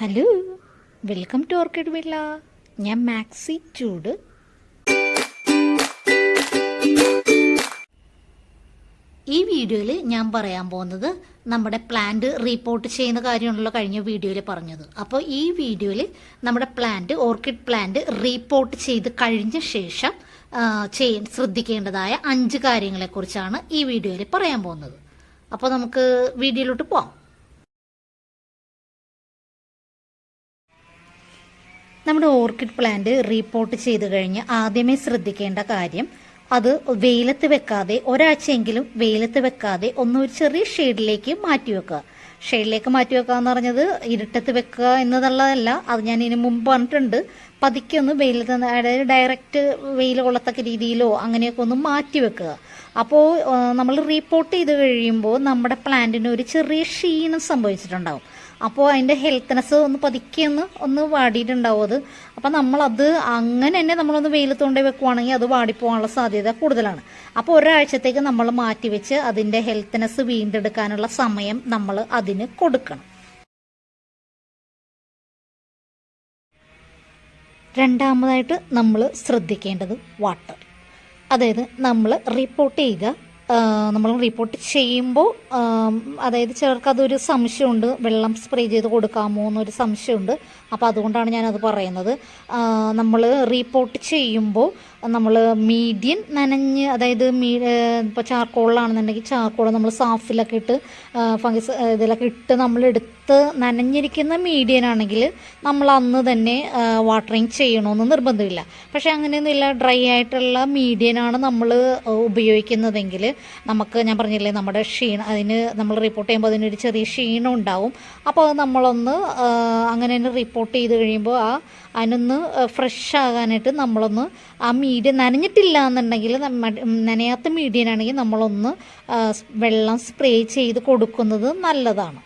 Hello welcome to orchid villa. ഞാൻ maxi ചൂട്. ഈ വീഡിയോയിൽ ഞാൻ പറയാൻ പോകുന്നത് നമ്മുടെ പ്ലാന്റ് റീപ്പോർട്ട് ചെയ്യുന്ന കാര്യമാണല്ലോ കഴിഞ്ഞ വീഡിയോയിൽ പറഞ്ഞത്. അപ്പോൾ ഈ വീഡിയോയിൽ നമ്മുടെ പ്ലാന്റ് ഓർക്കിഡ് പ്ലാന്റ് റീപ്പോർട്ട് ചെയ്ത് കഴിഞ്ഞ ശേഷം ചെയ് ശ്രദ്ധിക്കേണ്ടതായ അഞ്ച് കാര്യങ്ങളെക്കുറിച്ചാണ് ഈ വീഡിയോയിൽ പറയാൻ പോകുന്നത്. അപ്പോൾ നമുക്ക് വീഡിയോയിലോട്ട് പോവാം. നമ്മുടെ ഓർക്കിഡ് പ്ലാന്റ് റീപ്പോർട്ട് ചെയ്ത് കഴിഞ്ഞ് ആദ്യമേ ശ്രദ്ധിക്കേണ്ട കാര്യം അത് വെയിലത്ത് വെക്കാതെ ഒരാഴ്ചയെങ്കിലും വെയിലത്ത് വെക്കാതെ ഒന്ന് ഒരു ചെറിയ ഷെയ്ഡിലേക്ക് മാറ്റി വെക്കുക. ഷെയ്ഡിലേക്ക് മാറ്റി വെക്കുക എന്ന് പറഞ്ഞത് ഇരുട്ടത്ത് വെക്കുക എന്നതുള്ളതല്ല അത് ഞാൻ ഇതിന് മുമ്പ് പറഞ്ഞിട്ടുണ്ട്. പതുക്കെ ഒന്ന് വെയിലത്ത് അതായത് ഡയറക്റ്റ് വെയിൽ കൊള്ളത്തക്ക രീതിയിലോ അങ്ങനെയൊക്കെ ഒന്ന് മാറ്റി വെക്കുക. അപ്പോൾ നമ്മൾ റീപ്പോർട്ട് ചെയ്ത് കഴിയുമ്പോൾ നമ്മുടെ പ്ലാന്റിന് ഒരു ചെറിയ ക്ഷീണം സംഭവിച്ചിട്ടുണ്ടാവും. അപ്പോൾ അതിന്റെ ഹെൽത്ത്നെസ് ഒന്ന് പതുക്കെ ഒന്ന് ഒന്ന് വാടിയിട്ടുണ്ടാവും അത്. അപ്പം നമ്മളത് അങ്ങനെ തന്നെ നമ്മളൊന്ന് വെയിലത്ത് കൊണ്ടേ വെക്കുവാണെങ്കിൽ അത് വാടിപ്പോകാനുള്ള സാധ്യത കൂടുതലാണ്. അപ്പോൾ ഒരാഴ്ചത്തേക്ക് നമ്മൾ മാറ്റിവെച്ച് അതിന്റെ ഹെൽത്ത്നെസ് വീണ്ടെടുക്കാനുള്ള സമയം നമ്മൾ അതിന് കൊടുക്കണം. രണ്ടാമതായിട്ട് നമ്മൾ ശ്രദ്ധിക്കേണ്ടത് വാട്ടർ അതായത് നമ്മൾ റിപ്പോർട്ട് ചെയ്യുക നമ്മൾ റിപ്പോർട്ട് ചെയ്യുമ്പോൾ അതായത് ചിലർക്ക് അതൊരു സംശയമുണ്ട്. വെള്ളം സ്പ്രേ ചെയ്ത് കൊടുക്കാമോ എന്നൊരു സംശയമുണ്ട്. അപ്പോൾ അതുകൊണ്ടാണ് ഞാനത് പറയുന്നത്. നമ്മൾ റിപ്പോർട്ട് ചെയ്യുമ്പോൾ നമ്മൾ മീഡിയൻ നനഞ്ഞ് അതായത് മീ ഇപ്പോൾ ചാർക്കോളിലാണെന്നുണ്ടെങ്കിൽ ചാർക്കോൾ നമ്മൾ സാഫിലൊക്കെ ഇട്ട് ഫംഗസ് ഇതിലൊക്കെ ഇട്ട് നമ്മൾ എടുത്ത് നനഞ്ഞിരിക്കുന്ന മീഡിയൻ ആണെങ്കിൽ നമ്മൾ അന്ന് തന്നെ വാട്ടറിങ് ചെയ്യണമെന്ന് നിർബന്ധമില്ല. പക്ഷേ അങ്ങനെയൊന്നുമില്ല. ഡ്രൈ ആയിട്ടുള്ള മീഡിയനാണ് നമ്മൾ ഉപയോഗിക്കുന്നതെങ്കിൽ നമുക്ക് ഞാൻ പറഞ്ഞില്ലേ നമ്മുടെ ക്ഷീണം അതിന് നമ്മൾ റിപ്പോർട്ട് ചെയ്യുമ്പോൾ അതിനൊരു ചെറിയ ക്ഷീണം ഉണ്ടാവും. അപ്പോൾ അത് നമ്മളൊന്ന് അങ്ങനെ തന്നെ റിപ്പോർട്ട് ചെയ്ത് കഴിയുമ്പോൾ ആ അതിനൊന്ന് ഫ്രഷ് ആകാനായിട്ട് നമ്മളൊന്ന് ആ മീഡിയം നനഞ്ഞിട്ടില്ല എന്നുണ്ടെങ്കിൽ നനയാത്ത മീഡിയനാണെങ്കിൽ നമ്മളൊന്ന് വെള്ളം സ്പ്രേ ചെയ്ത് കൊടുക്കുന്നത് നല്ലതാണ്.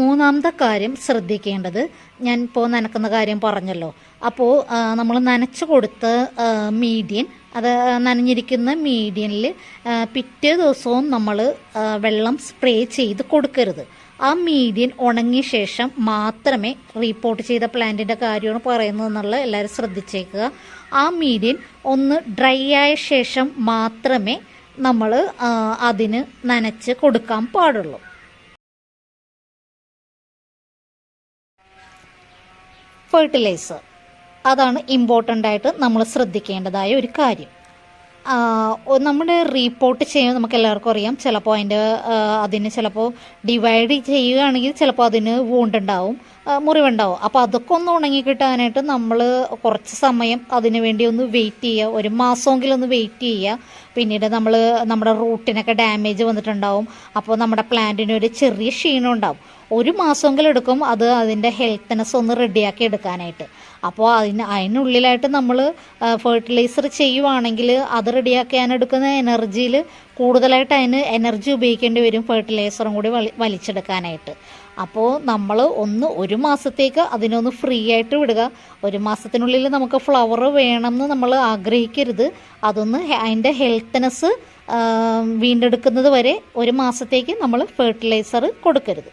മൂന്നാമത്തെ കാര്യം ശ്രദ്ധിക്കേണ്ടത്. ഞാൻ ഇപ്പോൾ നനക്കുന്ന കാര്യം പറഞ്ഞല്ലോ. അപ്പോൾ നമ്മൾ നനച്ചു കൊടുത്ത മീഡിയൻ അത് നനഞ്ഞിരിക്കുന്ന മീഡിയനിൽ പിറ്റേ ദിവസവും നമ്മൾ വെള്ളം സ്പ്രേ ചെയ്ത് കൊടുക്കരുത്. ആ മീഡിയൻ ഉണങ്ങിയ ശേഷം മാത്രമേ റീപ്പോർട്ട് ചെയ്ത പ്ലാന്റിന്റെ കാര്യമാണ് പറയുന്നത് എന്നുള്ളത് എല്ലാവരും ശ്രദ്ധിച്ചേക്കുക. ആ മീഡിയൻ ഒന്ന് ഡ്രൈ ആയ ശേഷം മാത്രമേ നമ്മൾ അതിന് നനച്ച് കൊടുക്കാൻ പാടുള്ളൂ. ഫെർട്ടിലൈസർ അതാണ് ഇമ്പോർട്ടന്റ് ആയിട്ട് നമ്മൾ ശ്രദ്ധിക്കേണ്ടതായ ഒരു കാര്യം. നമ്മുടെ റീപ്പോർട്ട് ചെയ്യുമ്പോൾ നമുക്ക് എല്ലാവർക്കും അറിയാം ചിലപ്പോൾ അതിന്റെ അതിന് ചിലപ്പോൾ ഡിവൈഡ് ചെയ്യുകയാണെങ്കിൽ ചിലപ്പോൾ അതിന് വൂണ്ടുണ്ടാവും മുറിവുണ്ടാവും. അപ്പോൾ അതൊക്കെ ഒന്ന് ഉണങ്ങി കിട്ടാനായിട്ട് നമ്മൾ കുറച്ച് സമയം അതിന് വേണ്ടി ഒന്ന് വെയിറ്റ് ചെയ്യുക. ഒരു മാസമെങ്കിലും ഒന്ന് വെയിറ്റ് ചെയ്യുക. പിന്നീട് നമ്മൾ നമ്മുടെ റൂട്ടിനൊക്കെ ഡാമേജ് വന്നിട്ടുണ്ടാവും. അപ്പോൾ നമ്മുടെ പ്ലാന്റിന് ഒരു ചെറിയ ക്ഷീണം ഉണ്ടാവും. ഒരു മാസമെങ്കിലും എടുക്കും അത് അതിന്റെ ഹെൽത്ത്നെസ് ഒന്ന് റെഡിയാക്കി എടുക്കാനായിട്ട്. അപ്പോൾ അതിന് അതിനുള്ളിലായിട്ട് നമ്മൾ ഫെർട്ടിലൈസർ ചെയ്യുവാണെങ്കിൽ അത് റെഡിയാക്കാനെടുക്കുന്ന എനർജിയിൽ കൂടുതലായിട്ട് അതിന് എനർജി ഉപയോഗിക്കേണ്ടി വരും ഫെർട്ടിലൈസറും കൂടി വലി വലിച്ചെടുക്കാനായിട്ട്. അപ്പോൾ നമ്മൾ ഒന്ന് ഒരു മാസത്തേക്ക് അതിനൊന്ന് ഫ്രീ ആയിട്ട് വിടുക. ഒരു മാസത്തിനുള്ളിൽ നമുക്ക് ഫ്ലവർ വേണം എന്ന് നമ്മൾ ആഗ്രഹിക്കരുത്. അതൊന്ന് അതിന്റെ ഹെൽത്ത്നെസ് വീണ്ടെടുക്കുന്നത് വരെ ഒരു മാസത്തേക്ക് നമ്മൾ ഫെർട്ടിലൈസർ കൊടുക്കരുത്.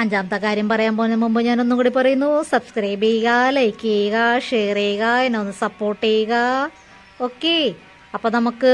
അഞ്ചാമത്തെ കാര്യം പറയാൻ പോകുന്നതിന് മുമ്പ് ഞാൻ ഒന്നും കൂടി പറയുന്നു. സബ്സ്ക്രൈബ് ചെയ്യുക ലൈക്ക് ചെയ്യുക ഷെയർ ചെയ്യുക എന്നെ ഒന്ന് സപ്പോർട്ട് ചെയ്യുക. ഓക്കെ അപ്പോൾ നമുക്ക്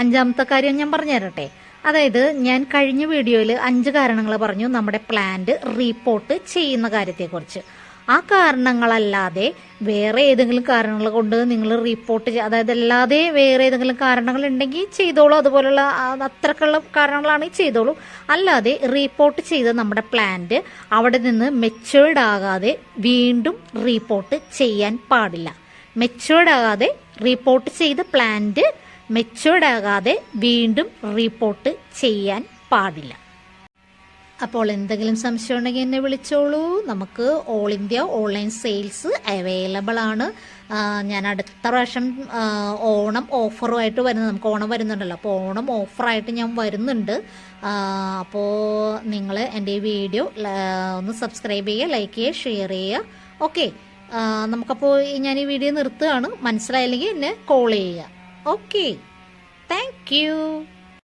അഞ്ചാമത്തെ കാര്യം ഞാൻ പറഞ്ഞു തരട്ടെ അതായത് ഞാൻ കഴിഞ്ഞ വീഡിയോയിൽ അഞ്ച് കാരണങ്ങൾ പറഞ്ഞു നമ്മുടെ പ്ലാന്റ് റീപ്പോർട്ട് ചെയ്യുന്ന കാര്യത്തെക്കുറിച്ച്. ആ കാരണങ്ങളല്ലാതെ വേറെ ഏതെങ്കിലും കാരണങ്ങൾ കൊണ്ട് നിങ്ങൾ റിപ്പോർട്ട് അതായത് അല്ലാതെ വേറെ ഏതെങ്കിലും കാരണങ്ങൾ ഉണ്ടെങ്കിൽ ചെയ്തോളൂ. അതുപോലുള്ള അത്രക്കുള്ള കാരണങ്ങളാണെങ്കിൽ ചെയ്തോളൂ. അല്ലാതെ റിപ്പോർട്ട് ചെയ്ത നമ്മുടെ പ്ലാന്റ് അവിടെ നിന്ന് മെച്ചേർഡ് ആകാതെ വീണ്ടും റിപ്പോർട്ട് ചെയ്യാൻ പാടില്ല. മെച്ചേർഡ് ആകാതെ റിപ്പോർട്ട് ചെയ്ത പ്ലാന്റ് മെച്ചേർഡ് ആകാതെ വീണ്ടും റിപ്പോർട്ട് ചെയ്യാൻ പാടില്ല. അപ്പോൾ എന്തെങ്കിലും സംശയം ഉണ്ടെങ്കിൽ എന്നെ വിളിച്ചോളൂ. നമുക്ക് all India online sales available ആണ്. ഞാൻ അടുത്ത പ്രാവശ്യം ഓണം ഓഫറുമായിട്ട് വരുന്നത് നമുക്ക് ഓണം വരുന്നുണ്ടല്ലോ. അപ്പോൾ ഓണം ഓഫറായിട്ട് ഞാൻ വരുന്നുണ്ട്. അപ്പോൾ നിങ്ങൾ എന്റെ ഈ വീഡിയോ ഒന്ന് സബ്സ്ക്രൈബ് ചെയ്യുക ലൈക്ക് ചെയ്യുക ഷെയർ ചെയ്യുക. ഓക്കെ നമുക്കപ്പോൾ ഞാൻ ഈ വീഡിയോ നിർത്തുകയാണ്. മനസ്സിലായില്ലെങ്കിൽ എന്നെ കോൾ ചെയ്യുക. Okay thank